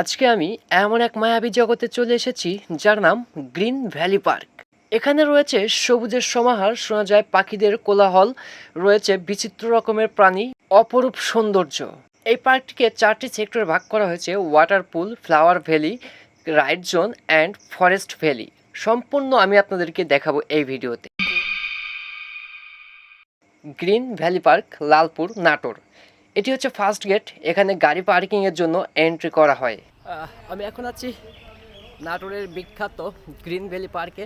আজকে আমি এমন এক মায়াবী জগতে চলে এসেছি যার নাম গ্রিন ভ্যালি পার্ক। এখানে রয়েছে সবুজের সমাহার, শোনা যায় পাখিদের কোলাহল, রয়েছে বিচিত্র রকমের প্রাণী, অপরূপ সৌন্দর্য। এই পার্কটিকে চারটি সেক্টরে ভাগ করা হয়েছে water pool flower valley ride zone and forest valley সম্পূর্ণ আমি আপনাদেরকে দেখাবো এই ভিডিওতে। Green valley park, Lalpur, Natore. এটি হচ্ছে ফার্স্ট গেট, এখানে গাড়ি পার্কিংয়ের জন্য এন্ট্রি করা হয়। আমি এখন আছি নাটোরের বিখ্যাত গ্রিন ভ্যালি পার্কে।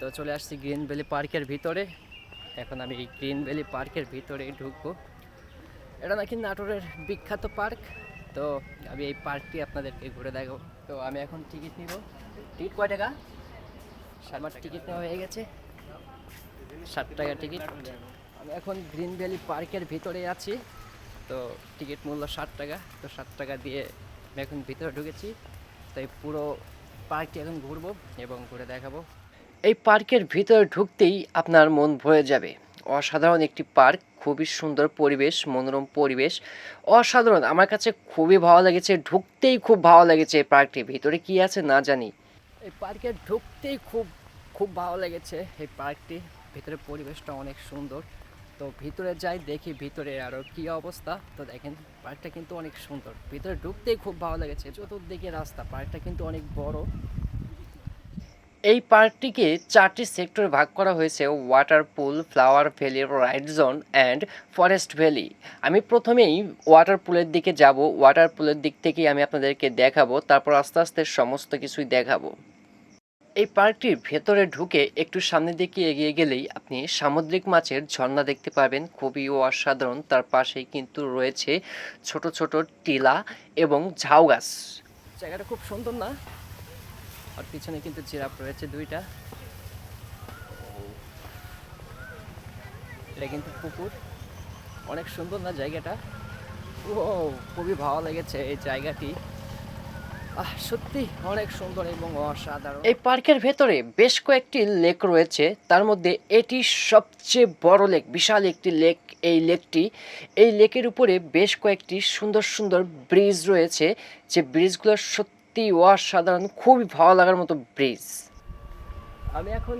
তো চলে আসছি গ্রিন ভ্যালি পার্কের ভিতরে। এখন আমি গ্রিন ভ্যালি পার্কের ভিতরে ঢুকবো। এটা নাকি নাটোরের বিখ্যাত পার্ক। তো আমি এই পার্কটি আপনাদেরকে ঘুরে দেখাবো। তো আমি এখন টিকিট নিব। টিকিট কয় টাকা? আমার টিকিট নেওয়া হয়ে গেছে। ষাট টাকা টিকিট। আমি এখন গ্রিন ভ্যালি পার্কের ভিতরে আছি। তো টিকিট মূল্য ষাট টাকা তো ষাট টাকা দিয়ে আমি এখন ভিতরে ঢুকেছি। তাই পুরো পার্কটি এখন ঘুরবো এবং ঘুরে দেখাবো। এই পার্কের ভিতরে ঢুকতেই আপনার মন ভরে যাবে। অসাধারণ একটি পার্ক খুবই সুন্দর পরিবেশ মনোরম পরিবেশ। অসাধারণ আমার কাছে খুবই ভালো লেগেছে ঢুকতেই খুব ভালো লেগেছে এই পার্কটি ভিতরে। কি আছে না জানি। এই পার্কে ঢুকতেই খুব খুব ভালো লেগেছে এই পার্কটি। ভিতরে পরিবেশটা অনেক সুন্দর। তো ভিতরে যাই, দেখি ভিতরে আরও কী অবস্থা। তো দেখেন, পার্কটা কিন্তু অনেক সুন্দর। ভিতরে ঢুকতেই খুব ভালো লেগেছে। চতুর্দিকে রাস্তা, পার্কটা কিন্তু অনেক বড়। এই পার্কটিকে চারটি সেক্টরে ভাগ করা হয়েছে water pool flower valley ride zone and forest valley আমি প্রথমেই ওয়াটার পুলের দিকে যাব। ওয়াটার পুলের দিক থেকেই আমি আপনাদেরকে দেখাবো। তারপর আস্তে আস্তে সমস্ত কিছুই দেখাবো। এই পার্কটির ভেতরে ঢুকে একটু সামনের দিকে এগিয়ে গেলেই আপনি সামুদ্রিক মাছের ঝর্ণা দেখতে পাবেন। খুবই অসাধারণ। তার পাশেই কিন্তু রয়েছে ছোট ছোট টিলা এবং ঝাউ গাছ। জায়গাটা খুব সুন্দর না? আর পিছনে কিন্তু জিরাফ রয়েছে দুইটা। এটা কিন্তু পুকুর। অনেক সুন্দর না জায়গাটা? ও খুবই ভালো লেগেছে এই জায়গাটি। আহ সত্যি অনেক সুন্দর এবং অসাধারণ। এই পার্কের ভেতরে বেশ কয়েকটি লেক রয়েছে। তার মধ্যে এটি সবচেয়ে বড় লেক বিশাল একটি লেক এই লেকটি। এই লেকের উপরে বেশ কয়েকটি সুন্দর সুন্দর ব্রিজ রয়েছে। যে ব্রিজগুলো সত্যি অসাধারণ খুবই ভালো লাগার মতো ব্রিজ। আমি এখন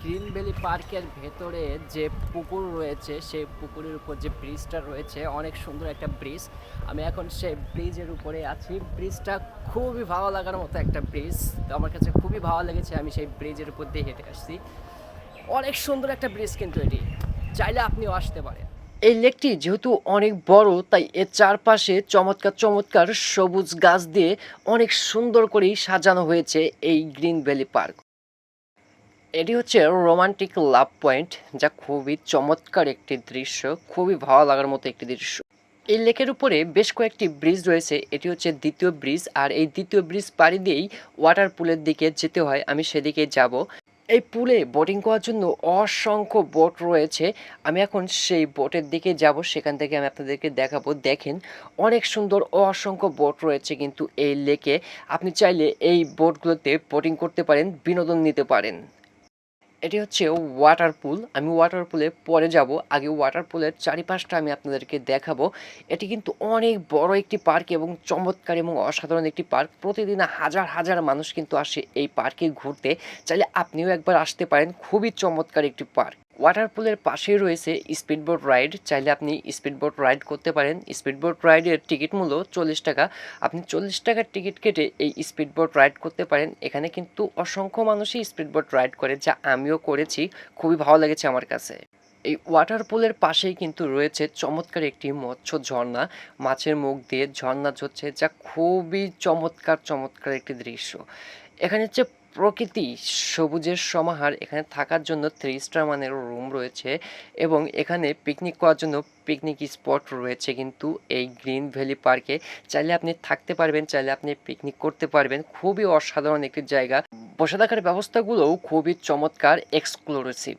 গ্রিন ভ্যালি পার্কের ভেতরে যে পুকুর রয়েছে, সেই পুকুরের উপর যে ব্রিজটা রয়েছে, অনেক সুন্দর একটা ব্রিজ। আমি এখন সেই ব্রিজের উপরে আছি। ব্রিজটা খুবই ভালো লাগার মতো একটা ব্রিজ। আমার কাছে খুবই ভালো লেগেছে, আমি সেই ব্রিজের উপর দিয়ে হেঁটে আসছি। অনেক সুন্দর একটা ব্রিজ কিন্তু এটি। চাইলে আপনিও আসতে পারেন। এই লেকটি যেহেতু অনেক বড়, তাই এর চারপাশে চমৎকার চমৎকার সবুজ গাছ দিয়ে অনেক সুন্দর করেই সাজানো হয়েছে এই গ্রিন ভ্যালি পার্ক। এটি হচ্ছে রোমান্টিক লাভ পয়েন্ট যা খুবই চমৎকার একটি দৃশ্য, খুবই ভালো লাগার মতো একটি দৃশ্য। এই লেকের উপরে বেশ কয়েকটি ব্রিজ রয়েছে, এটি হচ্ছে দ্বিতীয় ব্রিজ আর এই দ্বিতীয় ব্রিজ পাড়ি দিয়েই ওয়াটার পুলের দিকে যেতে হয়, আমি সেদিকে যাব। এই পুলে বোটিং করার জন্য অসংখ্য বোট রয়েছে, আমি এখন সেই বোটের দিকে যাব, সেখান থেকে আমি আপনাদেরকে দেখাবো। দেখেন, অনেক সুন্দর অসংখ্য বোট রয়েছে কিন্তু এই লেকে আপনি চাইলে এই বোটগুলোতে বোটিং করতে পারেন, বিনোদন নিতে পারেন। এটি হচ্ছে ওয়াটার পুল আমি ওয়াটার পুলে পরে যাব। আগে ওয়াটার পুলের চারিপাশটা আমি আপনাদেরকে দেখাবো। এটি কিন্তু অনেক বড় একটি পার্ক এবং চমৎকার এবং অসাধারণ একটি পার্ক। প্রতিদিন হাজার হাজার মানুষ কিন্তু আসে এই পার্কে ঘুরতে। চাইলে আপনিও একবার আসতে পারেন। খুবই চমৎকার একটি পার্ক। ওয়াটার পুলের পাশেই রয়েছে স্পিডবোট রাইড। চাইলে আপনি স্পিডবোট রাইড করতে পারেন। স্পিডবোট রাইডের টিকিট মূল্য চল্লিশ টাকা। আপনি চল্লিশ টাকার টিকিট কেটে এই স্পিডবোট রাইড করতে পারেন। এখানে কিন্তু অসংখ্য মানুষই স্পিডবোট রাইড করে, যা আমিও করেছি। খুবই ভালো লেগেছে আমার কাছে। এই ওয়াটার পুলের পাশেই কিন্তু রয়েছে চমৎকার একটি মৎস্য ঝর্ণা। মাছের মুখ দিয়ে ঝর্ণা ঝরছে যা খুবই চমৎকার চমৎকার একটি দৃশ্য। এখানে হচ্ছে প্রকৃতি সবুজের সমাহার এখানে থাকার জন্য থ্রি স্টার মানের রুম রয়েছে এবং এখানে পিকনিক করার জন্য পিকনিক স্পট রয়েছে কিন্তু এই গ্রিন ভ্যালি পার্কে চাইলে আপনি থাকতে পারবেন, চাইলে আপনি পিকনিক করতে পারবেন। খুবই অসাধারণ একটি জায়গা। বসে থাকার ব্যবস্থাগুলোও খুবই চমৎকার এক্সক্লুসিভ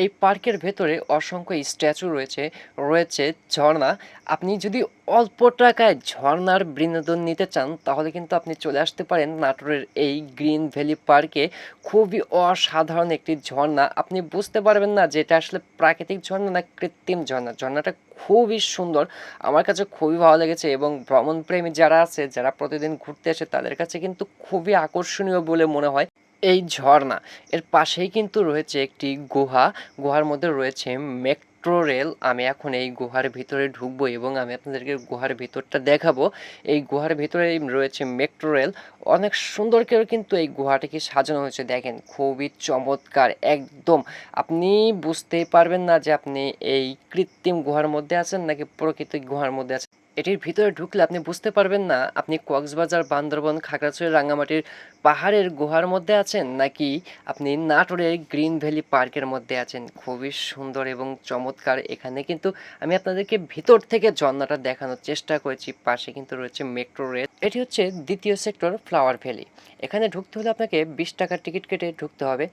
এই পার্কের ভেতরে অসংখ্য স্ট্যাচু রয়েছে রয়েছে, ঝর্ণা। আপনি যদি অল্প টাকায় ঝর্ণার বিনোদন নিতে চান, তাহলে কিন্তু আপনি চলে আসতে পারেন নাটোরের এই গ্রিন ভ্যালি পার্কে। খুবই অসাধারণ একটি ঝর্ণা। আপনি বুঝতে পারবেন না যে এটা আসলে প্রাকৃতিক ঝর্ণা না কৃত্রিম ঝর্ণা। ঝর্ণাটা খুবই সুন্দর। আমার কাছে খুবই ভালো লেগেছে এবং ভ্রমণপ্রেমী যারা আছে, যারা প্রতিদিন ঘুরতে আসে, তাদের কাছে কিন্তু খুবই আকর্ষণীয় বলে মনে হয়। এই ঝর্ণা। এর পাশেই কিন্তু রয়েছে একটি গুহা। গুহার মধ্যে রয়েছে মেট্রো রেল। আমি এখন এই গুহার ভিতরে ঢুকবো এবং আমি আপনাদেরকে গুহার ভিতরটা দেখাবো। এই গুহার ভিতরে রয়েছে মেট্রো রেল। অনেক সুন্দর করে কিন্তু এই গুহাটিকে সাজানো হয়েছে। দেখেন, খুবই চমৎকার, একদম। আপনি বুঝতেই পারবেন না যে আপনি এই কৃত্রিম গুহার মধ্যে আছেন নাকি প্রকৃত গুহার মধ্যে আছেন। এটির ভিতরে ঢুকলে আপনি বুঝতে পারবেন না, আপনি কক্সবাজার, বান্দরবন, খাগড়াছড়ি, রাঙ্গামাটির পাহাড়ের গুহার মধ্যে আছেন নাকি আপনি নাটোরের গ্রিন ভ্যালি পার্কের মধ্যে আছেন? খুবই সুন্দর এবং চমৎকার। এখানে কিন্তু আমি আপনাদেরকে ভিতর থেকে ঝর্ণাটা দেখানোর চেষ্টা করেছি, পাশে কিন্তু রয়েছে মেট্রো রেল। এটি হচ্ছে দ্বিতীয় সেক্টর ফ্লাওয়ার ভ্যালি। এখানে ঢুকতে হলে আপনাকে বিশ টাকার টিকিট কেটে ঢুকতে হবে।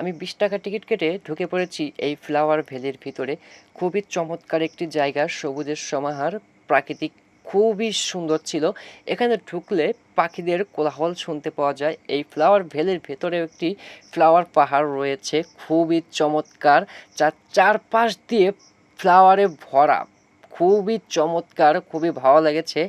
আমি বিশ টাকার টিকিট কেটে ঢুকে পড়েছি এই ফ্লাওয়ার ভ্যালির ভিতরে। খুবই চমৎকার একটি জায়গা, সবুজের সমাহার প্রাকৃতিক খুবই সুন্দর ছিল। এখানে ঢুকলে পাখিদের কোলাহল শুনতে পাওয়া যায়। এই ফ্লাওয়ার ভ্যালির ভেতরে একটি ফ্লাওয়ার পাহাড় রয়েছে। খুবই চমৎকার। যার চারপাশ দিয়ে ফ্লাওয়ারে ভরা। খুবই চমৎকার, খুবই ভালো লেগেছে।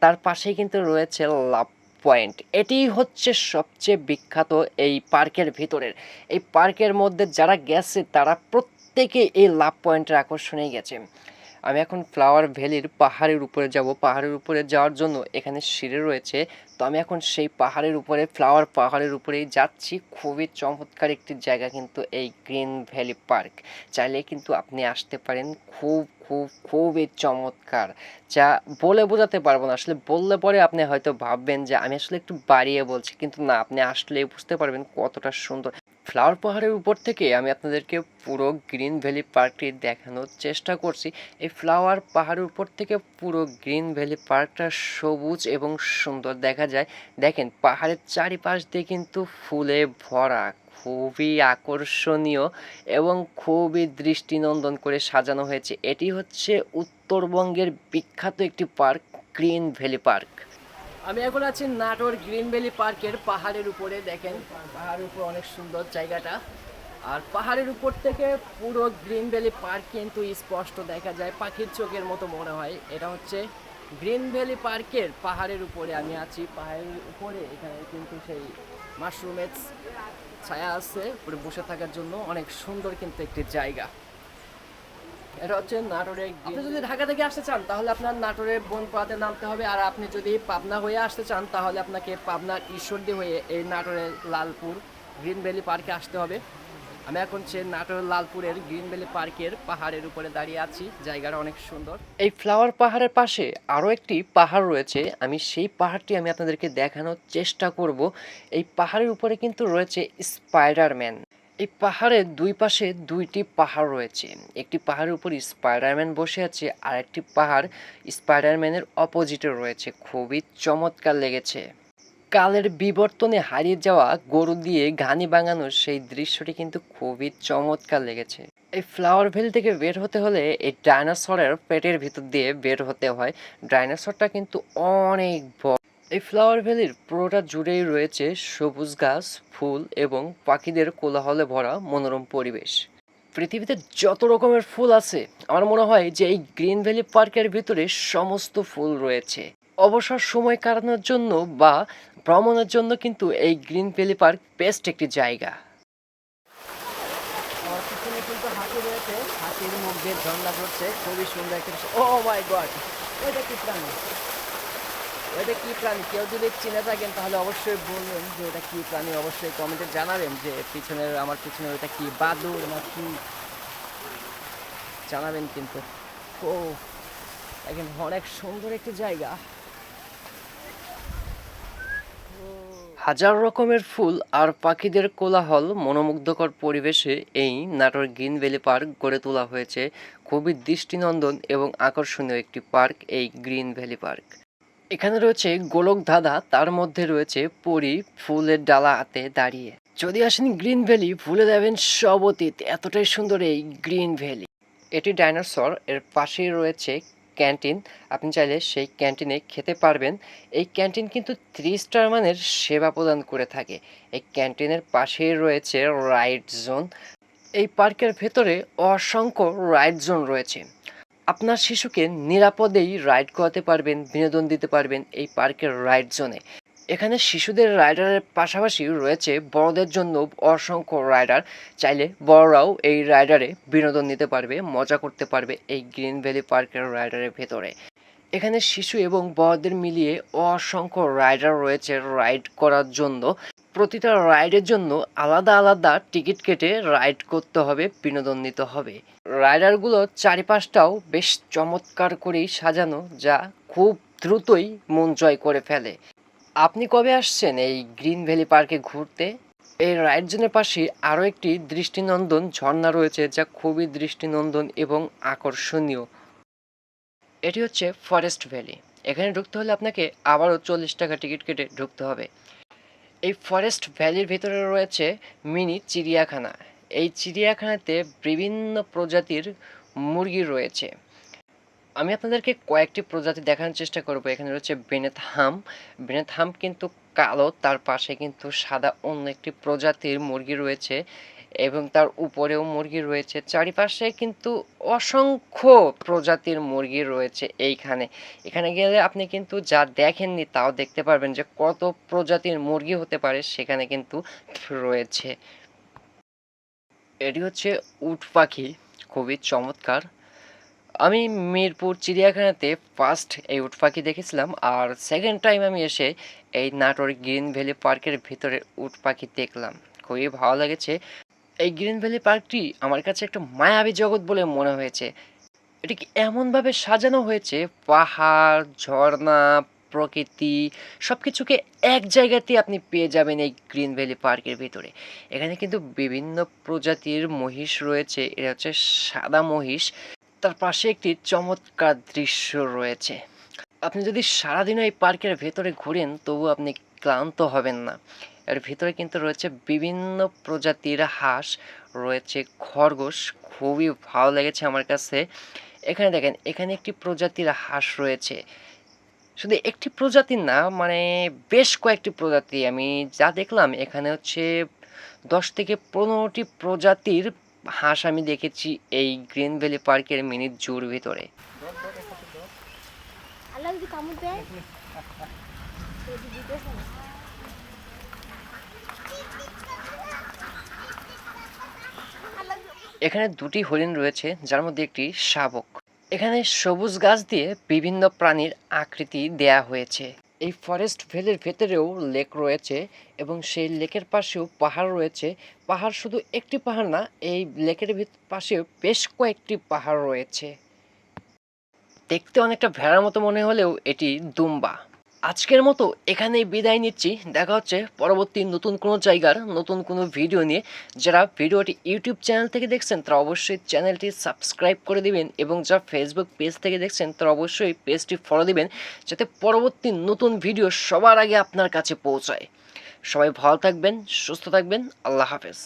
তার পাশেই কিন্তু রয়েছে লাভ পয়েন্ট। এটি হচ্ছে সবচেয়ে বিখ্যাত এই পার্কের ভিতরের। এই পার্কের মধ্যে যারা গেছে, তারা প্রত্যেকে এই লাভ পয়েন্টের আকর্ষণেই গেছে। আমি এখন ফ্লাওয়ার ভ্যালির পাহাড়ের উপরে যাব। পাহাড়ের উপরে যাওয়ার জন্য এখানে সিঁড়ি রয়েছে। তো আমি এখন সেই পাহাড়ের উপরে ফ্লাওয়ার পাহাড়ের উপরেই যাচ্ছি। খুবই চমৎকার একটি জায়গা কিন্তু এই গ্রিন ভ্যালি পার্ক। চাইলে কিন্তু আপনি আসতে পারেন। খুব খুব, খুবই চমৎকার। যা বলে বোঝাতে পারব না। আসলে বললে পরে আপনি হয়তো ভাববেন যে আমি আসলে একটু বাড়িয়ে বলছি। কিন্তু না, আপনি আসলে বুঝতে পারবেন কতটা সুন্দর। ফ্লাওয়ার পাহাড়ের উপর থেকে আমি আপনাদেরকে পুরো গ্রিন ভ্যালি পার্কটি দেখানোর চেষ্টা করছি। এই ফ্লাওয়ার পাহাড়ের উপর থেকে পুরো গ্রিন ভ্যালি পার্কটা সবুজ এবং সুন্দর দেখা যায়। দেখেন, পাহাড়ের চারিপাশ দিয়ে কিন্তু ফুলে ভরা, খুবই আকর্ষণীয় এবং খুবই দৃষ্টিনন্দন করে সাজানো হয়েছে। এটি হচ্ছে উত্তরবঙ্গের বিখ্যাত একটি পার্ক, গ্রিন ভ্যালি পার্ক। আমি এখন আছি নাটোর গ্রিন ভ্যালি পার্কের পাহাড়ের উপরে, দেখেন। পাহাড়ের উপর অনেক সুন্দর জায়গাটা। আর পাহাড়ের উপর থেকে পুরো গ্রিন ভ্যালি পার্ক কিন্তু স্পষ্ট দেখা যায়, পাখির চোখের মতো মনে হয়। এটা হচ্ছে গ্রিন ভ্যালি পার্কের পাহাড়ের উপরে আমি আছি। পাহাড়ের উপরে এখানে কিন্তু সেই মাশরুমের ছায়া আছে, উপরে বসে থাকার জন্য অনেক সুন্দর কিন্তু একটি জায়গা। এটা হচ্ছে নাটোরের আপনি যদি ঢাকা থেকে আসতে চান, তাহলে আপনার নাটোরের বনপাড়াতে নামতে হবে। আর আপনি যদি পাবনা হয়ে আসতে চান, তাহলে আপনাকে পাবনার ঈশ্বরদী হয়ে এই নাটোরের লালপুর গ্রিন ভ্যালি পার্কে আসতে হবে। আমি এখন সে নাটোরের লালপুরের গ্রিন ভ্যালি পার্কের পাহাড়ের উপরে দাঁড়িয়ে আছি। জায়গাটা অনেক সুন্দর। এই ফ্লাওয়ার পাহাড়ের পাশে আরও একটি পাহাড় রয়েছে। আমি সেই পাহাড়টি আমি আপনাদেরকে দেখানোর চেষ্টা করব। এই পাহাড়ের উপরে কিন্তু রয়েছে স্পাইডারম্যান। এই পাহাড়ের দুই পাশে দুইটি পাহাড় রয়েছে। একটি পাহাড়ের উপর স্পাইডারম্যান বসে আছে আর একটি পাহাড় স্পাইডারম্যানের অপোজিটে রয়েছে। খুবই চমৎকার লেগেছে। কালের বিবর্তনে হারিয়ে যাওয়া গরু দিয়ে ঘানি বাঙানোর সেই দৃশ্যটি কিন্তু খুবই চমৎকার লেগেছে। এই ফ্লাওয়ার ভ্যালি থেকে বের হতে হলে এই ডাইনোসরের পেটের ভিতর দিয়ে বের হতে হয়। ডাইনোসরটা কিন্তু অনেক বড়। এই ফ্লাওয়ার ভ্যালির পুরোটা জুড়েই রয়েছে সবুজ গাছ, ফুল এবং পাখিদের কোলাহলে ভরা মনোরম পরিবেশ। পৃথিবীতে যত রকমের ফুল আছে, আমার মনে হয় যে এই গ্রিন ভ্যালি পার্কের ভিতরে সমস্ত ফুল রয়েছে। অবসর সময় কাটানোর জন্য বা ভ্রমণের জন্য কিন্তু এই গ্রিন ভ্যালি পার্ক বেস্ট একটি জায়গা। কিন্তু হাতি রয়েছে, হাতির মুখ দিয়ে ঝর্ণা পড়ছে খুবই সুন্দর একটা ও মাই গড ওইটা কি প্রাণী? ওইটা কি প্রাণী? কেউ যদি চিনে থাকেন তাহলে অবশ্যই বলবেন যে এটা কি প্রাণী। অবশ্যই কমেন্টে জানাবেন যে পিছনের, আমার পিছনে ওইটা কি বাদুর না কি? জানাবেন কিন্তু। ও এখন অনেক সুন্দর একটি জায়গা। হাজার রকমের ফুল আর পাখিদের কোলাহল, মনোমুগ্ধকর পরিবেশে এই নাটোর গ্রিন ভ্যালি পার্ক গড়ে তোলা হয়েছে। খুবই দৃষ্টিনন্দন এবং আকর্ষণীয় একটি পার্ক, এই গ্রিন ভ্যালি পার্ক। এখানে রয়েছে গোলক ধাঁধা, তার মধ্যে রয়েছে পরি ফুলের ডালা হাতে দাঁড়িয়ে। যদি আসেন গ্রিন ভ্যালি, ভুলে যাবেন সব অতীত। এতটাই সুন্দর এই গ্রিন ভ্যালি। এটি ডাইনোসর, এর পাশেই রয়েছে ক্যান্টিন। আপনি চাইলে সেই ক্যান্টিনে খেতে পারবেন। এই ক্যান্টিন কিন্তু থ্রি স্টার মানের সেবা প্রদান করে থাকে। এই ক্যান্টিনের পাশেই রয়েছে রাইড জোন এই পার্কের ভেতরে অসংখ্য রাইড জোন রয়েছে। আপনার শিশুকে নিরাপদেই রাইড করাতে পারবেন, বিনোদন দিতে পারবেন এই পার্কের রাইড জোনে এখানে শিশুদের রাইডারের পাশাপাশি রয়েছে বড়দের জন্য অসংখ্য রাইডার চাইলে বড়রাও এই রাইডারে বিনোদন নিতে পারবে, মজা করতে পারবে এই গ্রিন ভ্যালি পার্কের রাইডারের ভেতরে। এখানে শিশু এবং বড়দের মিলিয়ে অসংখ্য রাইডার রয়েছে রাইড করার জন্য। প্রতিটা রাইডের জন্য আলাদা আলাদা টিকিট কেটে রাইড করতে হবে, বিনোদন নিতে হবে। রাইডারগুলোর চারিপাশটাও বেশ চমৎকার করেই সাজানো, যা খুব দ্রুতই মন জয় করে ফেলে। আপনি কবে আসছেন এই গ্রিন ভ্যালি পার্কে ঘুরতে? এই রাইড জোনের পাশে আরও একটি দৃষ্টিনন্দন ঝর্ণা রয়েছে, যা খুবই দৃষ্টিনন্দন এবং আকর্ষণীয়। এটি হচ্ছে ফরেস্ট ভ্যালি। এখানে ঢুকতে হলে আপনাকে আবারও চল্লিশ টাকা টিকিট কেটে ঢুকতে হবে। এই ফরেস্ট ভ্যালির ভিতরে রয়েছে মিনি চিড়িয়াখানা। এই চিড়িয়াখানাতে বিভিন্ন প্রজাতির মুরগি রয়েছে। আমি আপনাদেরকে কয়েকটি প্রজাতি দেখানোর চেষ্টা করব। এখানে রয়েছে বেনেথ হাম। বেনেত হাম কিন্তু কালো, তার পাশে কিন্তু সাদা অন্য একটি প্রজাতির মুরগি রয়েছে। এবং তার উপরেও মুরগি রয়েছে। চারিপাশে কিন্তু অসংখ্য প্রজাতির মুরগি রয়েছে এইখানে। এখানে গেলে আপনি কিন্তু যা দেখেননি তাও দেখতে পারবেন যে কত প্রজাতির মুরগি হতে পারে সেখানে কিন্তু রয়েছে। এটি হচ্ছে উট পাখি, খুবই চমৎকার। আমি মিরপুর চিড়িয়াখানাতে ফার্স্ট এই উট পাখি দেখেছিলাম আর সেকেন্ড টাইম আমি এসে এই নাটোর গ্রিন ভ্যালি পার্কের ভিতরে উট পাখি দেখলাম। খুবই ভালো লেগেছে। এই গ্রিন ভ্যালি পার্কটি আমার কাছে একটা মায়াবী জগৎ বলে মনে হয়েছে। এটিকে এমনভাবে সাজানো হয়েছে? পাহাড়, ঝর্ণা, প্রকৃতি সব কিছুকে এক জায়গাতে আপনি পেয়ে যাবেন এই গ্রিন ভ্যালি পার্কের ভিতরে। এখানে কিন্তু বিভিন্ন প্রজাতির মহিষ রয়েছে। এটা হচ্ছে সাদা মহিষ। তার পাশে একটি চমৎকার দৃশ্য রয়েছে। আপনি যদি সারাদিন এই পার্কের ভেতরে ঘুরেন তবু আপনি ক্লান্ত হবেন না। এর ভিতরে কিন্তু রয়েছে বিভিন্ন প্রজাতির হাঁস, রয়েছে খরগোশ, খুবই ভালো লেগেছে আমার কাছে। এখানে দেখেন, এখানে একটি প্রজাতির হাঁস রয়েছে। শুধু একটি প্রজাতির না মানে বেশ কয়েকটি প্রজাতি। আমি যা দেখলাম, এখানে হচ্ছে দশ থেকে পনেরোটি প্রজাতির হাঁস আমি দেখেছি এই গ্রিন ভ্যালি পার্কের মিনি জুর ভিতরে। আল্লাহ কামড় দেয় যদি দিতেছে না। আল্লাহ যদি- এখানে দুটি হরিণ রয়েছে, যার মধ্যে একটি শাবক। এখানে সবুজ গাছ দিয়ে বিভিন্ন প্রাণীর আকৃতি দেয়া হয়েছে। এই ফরেস্ট ভ্যালির ভেতরেও লেক রয়েছে এবং সেই লেকের পাশেও পাহাড় রয়েছে। পাহাড় শুধু একটি পাহাড় না, এই লেকের পাশেও বেশ কয়েকটি পাহাড় রয়েছে। দেখতে অনেকটা ভেড়ার মতো মনে হলেও এটি দুম্বা। আজকের মতো এখানেই বিদায় নিচ্ছি। দেখা হচ্ছে পরবর্তী নতুন কোনো জায়গার নতুন কোনো ভিডিও নিয়ে। যারা ভিডিওটি ইউটিউব চ্যানেল থেকে দেখছেন, তারা অবশ্যই চ্যানেলটি সাবস্ক্রাইব করে দিবেন এবং যারা ফেসবুক পেজ থেকে দেখছেন, তারা অবশ্যই পেজটি ফলো দিবেন যাতে পরবর্তী নতুন ভিডিও সবার আগে আপনার কাছে পৌঁছায়। সবাই ভালো থাকবেন, সুস্থ থাকবেন। আল্লাহ হাফেজ।